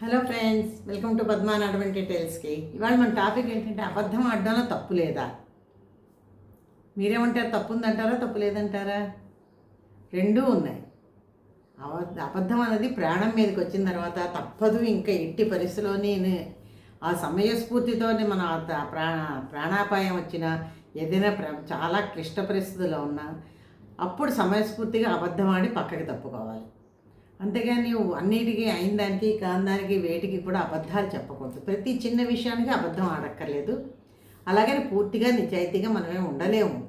Hello friends welcome to పద్మాన అడ్వెంటీ టైల్స్కి ఇవాళ మన టాపిక్ ఏంటంటే అబద్ధం ఆడడంలో తప్పు లేదా? మీరేమంటారు? తప్పు ఉందంటారా తప్పు లేదంటారా రెండూ ఉన్నాయి. అబద్ధం అనేది ప్రాణం మీదకి వచ్చిన తర్వాత తప్పదు. ఇంకా ఎట్టి పరిస్థితిలోని ఆ సమయస్ఫూర్తితోనే మన ప్రాణ ప్రాణాపాయం వచ్చిన ఏదైనా ప్ర చాలా క్లిష్ట పరిస్థితుల్లో ఉన్నా అప్పుడు సమయస్ఫూర్తిగా అబద్ధం ఆడి పక్కకి తప్పుకోవాలి. అంతేగాని అన్నిటికీ అయిన దానికి కాందానికి వేటికి కూడా అబద్ధాలు చెప్పకూడదు. ప్రతి చిన్న విషయానికి అబద్ధం ఆడక్కర్లేదు. అలాగని పూర్తిగా నిజాయితీగా మనమే ఉండలేము.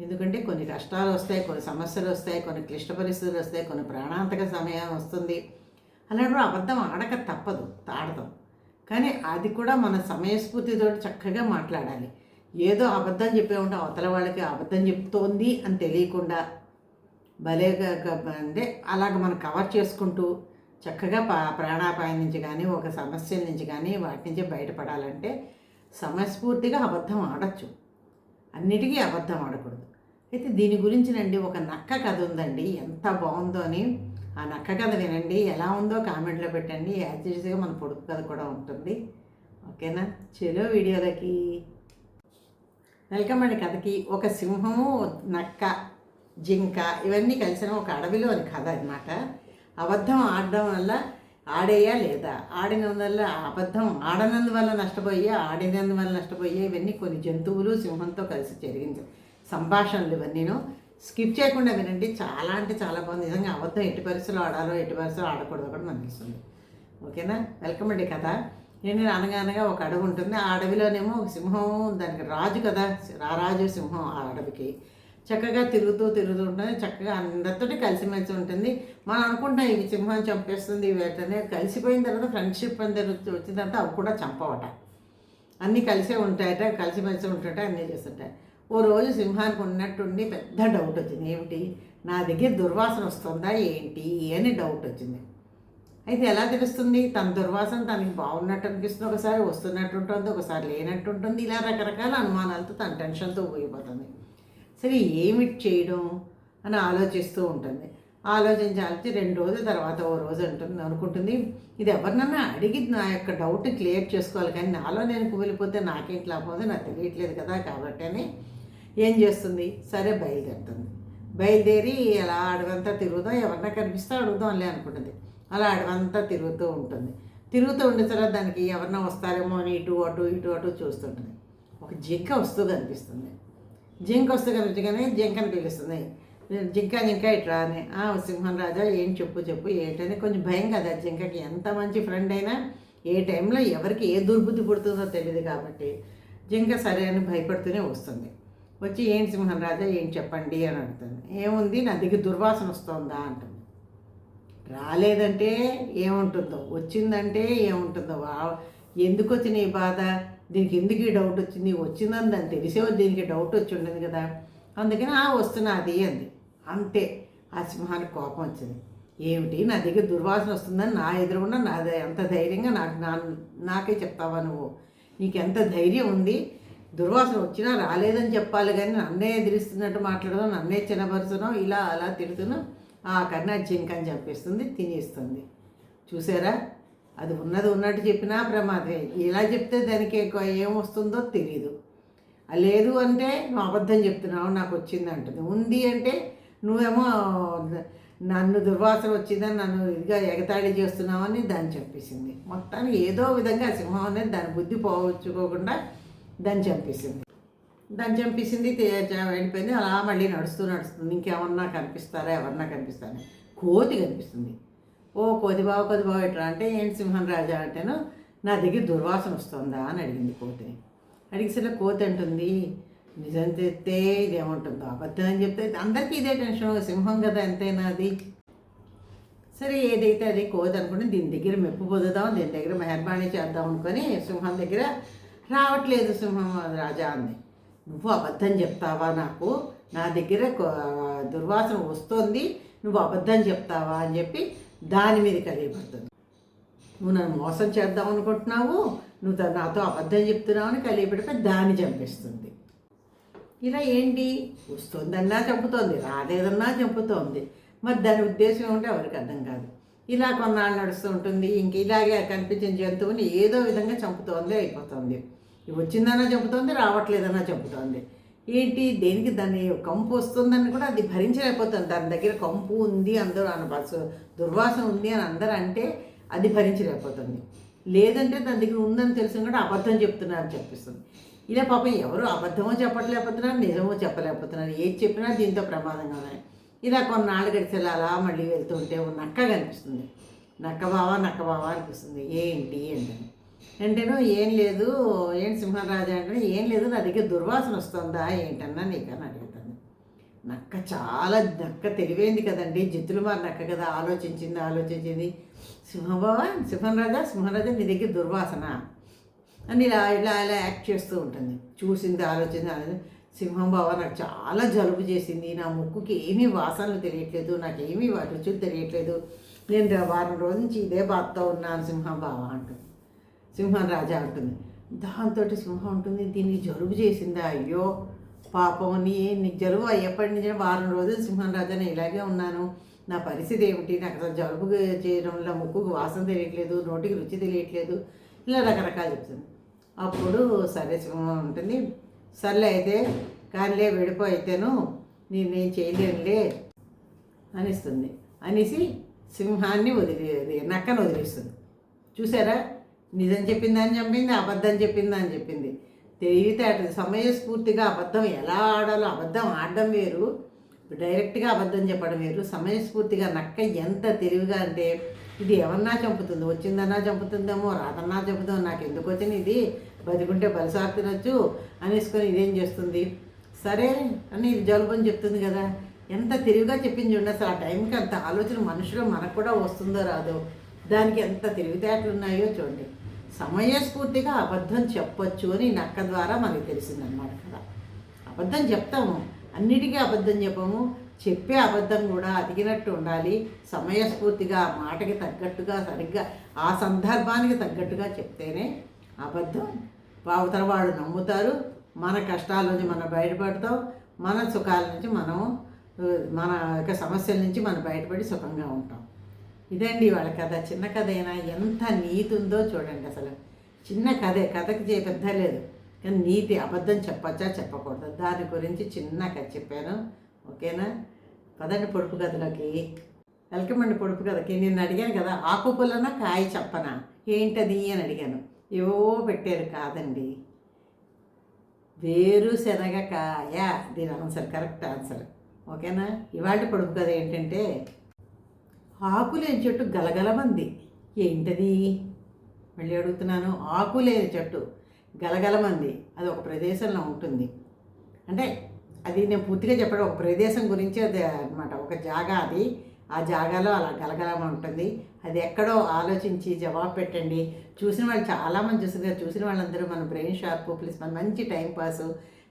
ఎందుకంటే కొన్ని కష్టాలు వస్తాయి కొన్ని సమస్యలు వస్తాయి కొన్ని క్లిష్ట పరిస్థితులు వస్తాయి కొన్ని ప్రాణాంతక సమయం వస్తుంది. అలాంటప్పుడు అబద్ధం ఆడక తప్పదు ఆడదాం కానీ అది కూడా మన సమయస్ఫూర్తితో చక్కగా మాట్లాడాలి. ఏదో అబద్ధం చెప్పే ఉంటే అవతల వాళ్ళకి అబద్ధం చెప్తోంది అని తెలియకుండా భలేగా అంటే అలాగ మనం కవర్ చేసుకుంటూ చక్కగా ప్రాణాపాయం నుంచి కానీ ఒక సమస్య నుంచి కానీ వాటి నుంచి బయటపడాలంటే సమయస్ఫూర్తిగా అబద్ధం ఆడచ్చు. అన్నిటికీ అబద్ధం ఆడకూడదు. అయితే దీని గురించినండి ఒక నక్క కథ ఉందండి. ఎంత బాగుందో అని ఆ నక్క కథ వినండి. ఎలా ఉందో కామెంట్లో పెట్టండి. యాజ్ యూజువల్గా మన పొడుపు కథ కూడా ఉంటుంది. ఓకేనా? చెలో వీడియోలకి. వెల్కమ్ అండి కథకి. ఒక సింహము నక్క. జింక ఇవన్నీ కలిసిన ఒక అడవిలోని కథ అనమాట అబద్ధం ఆడడం వల్ల ఆడేయా లేదా? ఆడినందువల్ల అబద్ధం ఆడనందువల్ల నష్టపోయా ఆడినందువల్ల నష్టపోయా ఇవన్నీ కొన్ని జంతువులు సింహంతో కలిసి జరిగింది. సంభాషణలు ఇవన్నీను. స్కిప్ చేయకుండా వినండి. చాలా అంటే చాలా బాగుంది. నిజంగా అబద్ధం ఎట్టి పరిస్థితుల్లో ఆడాలో ఎట్టి పరిస్థితులు ఆడకూడదు కూడా మనకి తెలుస్తుంది. ఓకేనా? వెల్కమ్ అండి కథ. నేను అనగానగా ఒక అడవి ఉంటుంది. ఆ అడవిలోనేమో సింహం దానికి రాజు కదా. రారాజు సింహం ఆ అడవికి. చక్కగా తిరుగుతూ తిరుగుతూ ఉంటుంది. చక్కగా అందరితోటి కలిసిమెలిసి ఉంటుంది. మనం అనుకుంటాం ఇవి సింహం చంపేస్తుంది ఇవి వేటనే కలిసిపోయిన తర్వాత ఫ్రెండ్షిప్ అని జరుగుతూ వచ్చిన తర్వాత అవి కూడా చంపవట. అన్నీ కలిసే ఉంటాయట కలిసిమెలిసి ఉంటుంట అన్నీ చేస్తుంటాయి. ఓ రోజు సింహానికి ఉన్నట్టుండి పెద్ద డౌట్ వచ్చింది. ఏమిటి? నా దగ్గర దుర్వాసన వస్తుందా? ఏంటి? అని డౌట్ వచ్చింది. అయితే ఎలా తెలుస్తుంది? తన దుర్వాసన తనకి బాగున్నట్టు అనిపిస్తుంది. ఒకసారి వస్తున్నట్టు ఉంటుంది ఒకసారి లేనట్టు ఉంటుంది. ఇలా రకరకాల అనుమానాలతో తన టెన్షన్తో పోయిపోతుంది సరే ఏమిటి చేయడం? అని ఆలోచిస్తూ ఉంటుంది. ఆలోచించి రెండు రోజుల తర్వాత ఓ రోజు ఉంటుంది అనుకుంటుంది ఇది ఎవరినన్నా అడిగి నా యొక్క డౌట్ క్లియర్ చేసుకోవాలి కానీ నాలో నేను కుమిలిపోతే నాకేంటి లాభం? నాకు తెలియట్లేదు కదా కాబట్టి అని ఏం చేస్తుంది? సరే బయలుదేరుతుంది. బయలుదేరి అలా అడవంతా తిరుగుదాం ఎవరన్నా కనిపిస్తే అడుగుదాంలే అనుకుంటుంది. అలా అడవంతా తిరుగుతూ ఉంటుంది. తిరుగుతూ ఉండే తర్వాత దానికి ఎవరన్నా వస్తారేమో అని ఇటు అటు ఇటు అటు చూస్తుంటుంది. ఒక జిక్క వస్తూ కనిపిస్తుంది. జింక వస్తే కనిపించగానే జింకని పిలుస్తుంది. జింక జింక ఇట్రా అని. "ఆ, సింహం రాజా ఏం చెప్పు చెప్పు ఏంటని కొంచెం భయం కదా జింకకి. ఎంత మంచి ఫ్రెండ్ అయినా ఏ టైంలో ఎవరికి ఏ దుర్బుద్ధి పుడుతుందో తెలియదు కాబట్టి జింక సరే అని భయపడుతూనే వస్తుంది. వచ్చి ఏంటి సింహం రాజా ఏం చెప్పండి అని అంటుంది ఏముంది? నా దగ్గర దుర్వాసన వస్తుందా అంటుంది. రాలేదంటే ఏముంటుందో వచ్చిందంటే ఏముంటుందో ఎందుకు వచ్చిన ఈ బాధ? దీనికి ఎందుకు ఈ డౌట్ వచ్చింది? వచ్చిందని దాన్ని తెలిసే దీనికి డౌట్ వచ్చి ఉండదు కదా. అందుకని ఆ వస్తున్నది అంది అంతే. ఆ సింహానికి కోపం వచ్చింది. ఏమిటి? నా దగ్గర దుర్వాసన వస్తుందని నా ఎదురుగుండా నా ఎంత ధైర్యంగా నాకు నా నాకే చెప్తావా నువ్వు? నీకు ఎంత ధైర్యం ఉంది? దుర్వాసన వచ్చినా రాలేదని చెప్పాలి కానీ నన్నే ఎదిరిస్తున్నట్టు మాట్లాడదాం నన్నే చిన్నపరుచడం ఇలా అలా తిడుతున్నాం ఆ కన్నా జింక అని చంపేస్తుంది తినేస్తుంది. చూసారా? అది ఉన్నది ఉన్నట్టు చెప్పినా ప్రమాదమే. ఇలా చెప్తే దానికి ఎక్కువ ఏమొస్తుందో తెలియదు లేదు అంటే నువ్వు అబద్ధం చెప్తున్నావు నాకు వచ్చింది అంటుంది. ఉంది అంటే నువ్వేమో నన్ను దుర్వాసన వచ్చిందని నన్ను ఇదిగా ఎగతాళి చేస్తున్నావని దాన్ని చంపేసింది మొత్తానికి ఏదో విధంగా సింహం అనేది దాని బుద్ధి పోవచ్చుకోకుండా దాన్ని చంపేసింది. దాన్ని చంపేసింది వెళ్ళిపోయింది. అలా మళ్ళీ నడుస్తూ నడుస్తుంది. ఇంకేమన్నా కనిపిస్తారా? ఎవరన్నా కనిపిస్తారా? కోతి కనిపిస్తుంది. ఓ కోతి బావ కోతి బావ ఎట్లా అంటే ఏంటి సింహం రాజా అంటేను నా దగ్గర దుర్వాసన వస్తుందా అని అడిగింది కోతిని అడిగిసరి కోతి అంటుంది నిజం చెప్తే ఇదేముంటుందో అబద్ధం అని చెప్తే అందరికీ ఇదే టెన్షన్ సింహం కదా ఎంతైనా అది. సరే ఏదైతే అది కోతి అనుకుంటే దీని దగ్గర మెప్పు పొందుదాం దీని దగ్గర మెహర్బానీ చేద్దాం అనుకొని సింహం దగ్గర రావట్లేదు సింహం రాజా అంది. నువ్వు అబద్ధం చెప్తావా నాకు? నా దగ్గర కో- దుర్వాసన వస్తుంది నువ్వు అబద్ధం చెప్తావా? అని చెప్పి దాని మీద కలియబడుతుంది. నువ్వు నన్ను మోసం చేద్దాం అనుకుంటున్నావు నువ్వు నాతో అబద్ధం చెప్తున్నావు అని కలిగిపెడిపోయి దాన్ని చంపిస్తుంది. ఇలా ఏంటి? వస్తుందన్నా చంపుతోంది రాలేదన్నా చంపుతోంది. మరి దాని ఉద్దేశం ఏమిటో ఎవరికి అర్థం కాదు. ఇలా కొన్నాళ్ళు నడుస్తూ ఉంటుంది ఇంక ఇలాగే కనిపించిన జంతువుని ఏదో విధంగా చంపుతోంది అయిపోతుంది. ఇవి వచ్చిందన్నా చంపుతోంది రావట్లేదన్నా చంపుతోంది. ఏంటి? దేనికి దాని కంపు వస్తుందని కూడా అది భరించలేకపోతుంది దాని దగ్గర కంపు ఉంది అందరూ అనబడుచు దుర్వాసన ఉంది అని అందరూ అంటే అది భరించలేకపోతుంది. లేదంటే దాని దగ్గర ఉందని తెలిసిన కూడా అబద్ధం చెప్తున్నారు చెప్పిస్తుంది. ఇలా పాపం ఎవరు అబద్ధమో చెప్పట్లేకపోతున్నారు నిజమో చెప్పలేకపోతున్నారు. ఏది చెప్పినా దీంతో ప్రమాదంగా ఉన్నాయి. ఇలా కొన్నాళ్ళు గడిచేలా అలా మళ్ళీ వెళ్తుంటే నక్క కనిపిస్తుంది. నక్క బావా నక్క బావా అనిపిస్తుంది. ఏంటి? ఏంటని. అంటేనో ఏం లేదు ఏం సింహరాజా అంటే ఏం లేదు నా దగ్గర దుర్వాసన వస్తుందా ఏంటన్నా నీకని అడుగుతాను. నక్క చాలా నక్క తెలివైంది కదండి. జిత్తులు మారి నక్క కదా ఆలోచించింది ఆలోచించింది. సింహబాబా సింహరాజా సింహరాజా నీ దగ్గర దుర్వాసన. అని ఇలా ఇలా ఇలా యాక్ట్ చేస్తూ ఉంటుంది. చూసింది ఆలోచింది ఆలోచింది. సింహం బావ నాకు చాలా జలుబు చేసింది. నా ముక్కుకి ఏమీ వాసనలు తెలియట్లేదు నాకేమీ రుచులు తెలియట్లేదు. నేను వారం రోజు నుంచి ఇదే బాధతో ఉన్నాను సింహం బావ అంటుంది. సింహం రాజా అంటుంది. దాంతో సింహం ఉంటుంది దీన్ని జలుబు చేసిందా? అయ్యో పాపం నీ నీకు జలుబు ఎప్పటి నుంచి వారం రోజులు సింహం రాజా నేను ఇలాగే ఉన్నాను. నా పరిస్థితి ఏమిటి? నాకు అసలు జలుబు చేయడంలో ముక్కుకు వాసన తెలియట్లేదు నోటికి రుచి తెలియట్లేదు. ఇలా రకరకాలు చెప్తుంది. అప్పుడు సరే సింహం ఉంటుంది సర్లే అయితే కానిలే విడిపో అయితేను నేనేం చేయలేనులే అనిస్తుంది. అనేసి సింహాన్ని వదిలి నక్కను వదిలేస్తుంది. చూసారా? నిజం చెప్పిందని చెప్పింది అబద్ధం చెప్పిందని చెప్పింది. తెలివితేటది సమయస్ఫూర్తిగా అబద్ధం ఎలా ఆడాలో అబద్ధం ఆడడం వేరు. డైరెక్ట్గా అబద్ధం చెప్పడం వేరు. సమయస్ఫూర్తిగా నక్క ఎంత తెలివిగా అంటే ఇది ఎవరన్నా చంపుతుంది వచ్చిందన్నా చంపుతుందేమో రాదన్నా చంపుతుందో నాకు ఎందుకు వచ్చింది ఇది? బతికుంటే బలిసాకు తినొచ్చు అనేసుకొని ఇదేం చేస్తుంది? సరే అని ఇది జలుబని అని చెప్తుంది కదా. ఎంత తెలివిగా చెప్పింది చూడండి అసలు. ఆ టైంకి అంత ఆలోచన మనుషులు మనకు కూడా వస్తుందో రాదో. దానికి ఎంత తెలివితేటలు ఉన్నాయో చూడండి. సమయస్ఫూర్తిగా అబద్ధం చెప్పొచ్చు అని నక్క ద్వారా మనకి తెలిసిందన్నమాట కదా. అబద్ధం చెప్తాము. అన్నిటికీ అబద్ధం చెప్పము. చెప్పే అబద్ధం కూడా అతికినట్టు ఉండాలి. సమయస్ఫూర్తిగా మాటకి తగ్గట్టుగా సరిగ్గా ఆ సందర్భానికి తగ్గట్టుగా చెప్తేనే అబద్ధం. అవతల వాళ్ళు నమ్ముతారు. మన కష్టాల నుంచి మనం బయటపడతాం. మన సుఖాల నుంచి మనం మన యొక్క సమస్యల నుంచి మనం బయటపడి సుఖంగా ఉంటాం. ఇదండి వాళ్ళ కథ. చిన్న కథ అయినా ఎంత నీతి ఉందో చూడండి అసలు. చిన్న కథే కథకి చే పెద్ద లేదు. కానీ నీతి అబద్ధం చెప్పచ్చా చెప్పకూడదు. దాని గురించి చిన్న కథ చెప్పాను. ఓకేనా? పదండి పొడుపు కథలోకి. వెల్కమ్ అండి పొడుపు కథకి. నేను అడిగాను కదా ఆకు పుల్లన కాయ చెప్పనా? ఏంటది అని అడిగాను. ఏవో పెట్టారు కాదండి. వేరుశనగ కాయ దీని ఆన్సర్ కరెక్ట్ ఆన్సర్ ఓకేనా? ఇవాళ పొడుపు కథ ఏంటంటే ఆకులేని చెట్టు గలగలమంది. ఏంటది? మళ్ళీ అడుగుతున్నాను. ఆకులేని చెట్టు గలగలమంది. అది ఒక ప్రదేశంలో ఉంటుంది. అంటే అది నేను పూర్తిగా చెప్పడం ఒక ప్రదేశం గురించి అది అనమాట ఒక జాగా అది. ఆ జాగాలో అలా గలగలం ఉంటుంది. అది ఎక్కడో ఆలోచించి జవాబు పెట్టండి. చూసిన వాళ్ళు చాలామంది చూసింది చూసిన వాళ్ళందరూ మన బ్రెయిన్ షార్ప్ ప్లస్ మన మంచి టైం పాస్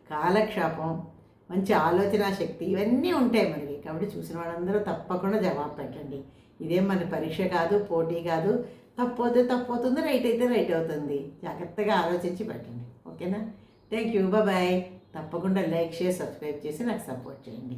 కాలక్షేపం మంచి ఆలోచన శక్తి ఇవన్నీ ఉంటాయి మనకి. కాబట్టి చూసిన వాళ్ళందరూ తప్పకుండా జవాబు పెట్టండి. ఇదేం మన పరీక్ష కాదు పోటీ కాదు. తప్పోతే తప్పవుతుంది రైట్ అయితే రైట్ అవుతుంది. జాగ్రత్తగా ఆలోచించి పెట్టండి. ఓకేనా? Thank you bye. తప్పకుండా లైక్ చేసి సబ్స్క్రైబ్ చేసి నాకు సపోర్ట్ చేయండి.